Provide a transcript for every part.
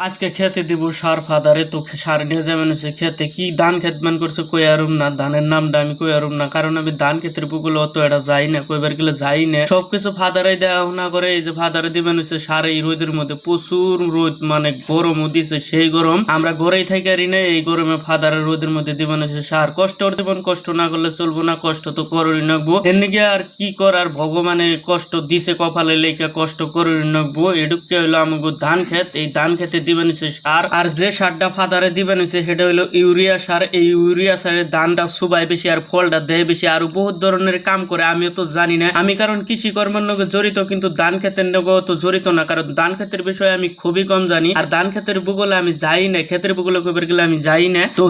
আজকে খেতে দিব সার ফাদারে তো সার নিয়ে যাবেন হচ্ছে খেতে। কি ধান খেত মান করছে কই আরুম না? ধানের নামটা আমি কই আরুম না। কারণ আমি ধান ক্ষেতের পুকুলে অত এটা যাই না, কইবার গেলে যাই না। সবকিছু ফাদারে দেওয়া না করে, এই যে ফাদারে দিবেন হচ্ছে সার এই রোদের মধ্যে প্রচুর রোদ মানে গরম দিছে সেই গরম। আমরা ঘরেই থাকি আর না এই গরমে ফাদারের রোদের মধ্যে দিবেন হচ্ছে সার। কষ্ট দিবেন কষ্ট না করলে চলবো না, কষ্ট তো করই নাকবো। এমনিকে আর কি করার? ভগবানে কষ্ট দিছে কপালে লেখা কষ্ট করে নাকবো। এডুকে হইল আমাকে ধান খেত, এই ধান খেতে দিবেন হচ্ছে সার। আর যে সারটা ফাদারে দিবেন হচ্ছে, সেটা হইল ইউরিয়া সার। এই ইউরিয়া সারের ধানটা সুবাই বেশি আর ফলটা দেয় বেশি আর বহুত ধরনের কাম করে, আমিও তো জানি না। আমি কারণ কৃষি কর্মের জড়িত, কিন্তু ধান তো জড়িত না, কারণ ধান বিষয়ে আমি খুবই কম জানি। আর ধান ভূগোলে আমি যাই না ভূগোলে কইবার গেলে আমি যাই না। তো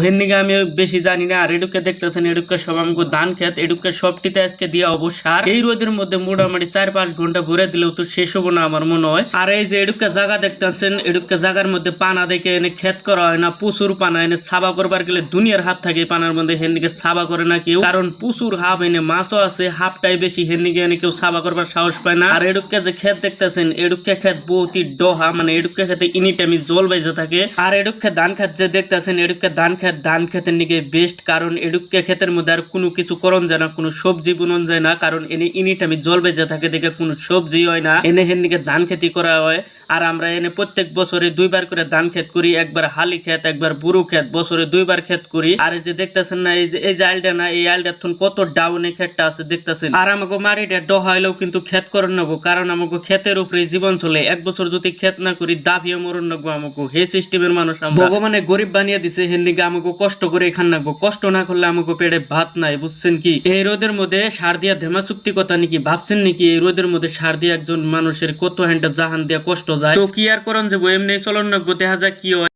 আমি বেশি জানি না, আর এডুকে দেখতেছেন, এডুকে সব আমাকে ধান ক্ষেত, এডুকে সবটিতে আজকে দিয়া হব সার। এই রোদের মধ্যে মোটামুটি চার পাঁচ ঘণ্টা ভরে দিলেও তো শেষ হব না আমার মনে হয়। আর এই যে এডুকে জায়গা দেখতেছেন, এডুকে জায়গার মধ্যে পানা দেখে এনে ক্ষেত করা হয় না, প্রচুর পানা এনে সাবা করবার গেলে দুনিয়ার হাত থাকে পানার মধ্যে হেন্দিকে সাবা করে না কেউ। কারণ প্রচুর হাফ এনে মাছও আছে, হাফটাই বেশি হেন্দিকে এনে কেউ সাবা করবার সাহস পায় না। আর এডুকে যে ক্ষেত দেখতেছেন এডুকে ক্ষেত বহুতই ডহা মানে এডুকে খেতে ইনি টাইমে জল বেজে থাকে। আর এডুকে ধান খেত যে দেখতেছেন এডুকে ধান খেত ধান খেতের নিকে বেস্ট কারণ এডুকে খেতের মধ্যে আর কোনো কিছু করন যায় না, কোনো সবজি বুনন যায় না, কারণ এনে ইনি টাইমে জল বেজে থাকে দেখে কোনো সবজি হয় না। এনে হেন্দিকে ধান খেতি করা হয়। আর আমরা এনে প্রত্যেক বছরে দুইবার করে ধান ক্ষেত করি, একবার হালি ক্ষেত, একবার বুরু ক্ষেত, বছরে দুইবার ক্ষেত করি। আর এই যে দেখতেছেন না, এই যে এই যে আলটা না, এই আলটা থুন কত ডাউনে ক্ষেতটা আছে দেখতেছেন। আর আমাকে মাটিটা ডহাইলেও কিন্তু ক্ষেত করে নেব, কারণ আমাকে ক্ষেতের উপরে জীবন চলে। এক বছর যদি ক্ষেত না করি দাবিয়ে মরণ নেব আমাকে হে সিস্টেমের মানুষ। ভগবানে গরিব বানিয়ে দিছে হেন্দিকে আমাকে কষ্ট করে খান নাকবো কষ্ট না করলে আমাকে পেটে ভাত নাই, বুঝছেন কি? এই রোদের মধ্যে সার দিয়া ধেমা চুক্তি কথা নাকি ভাবছেন নাকি? এই রোদের মধ্যে সার দিয়ে একজন মানুষের কত হ্যান্ডা জাহান দিয়া কষ্ট তো কি আর করন যাব? এমনি চলন নাকবো দেখা যায় কি হয়?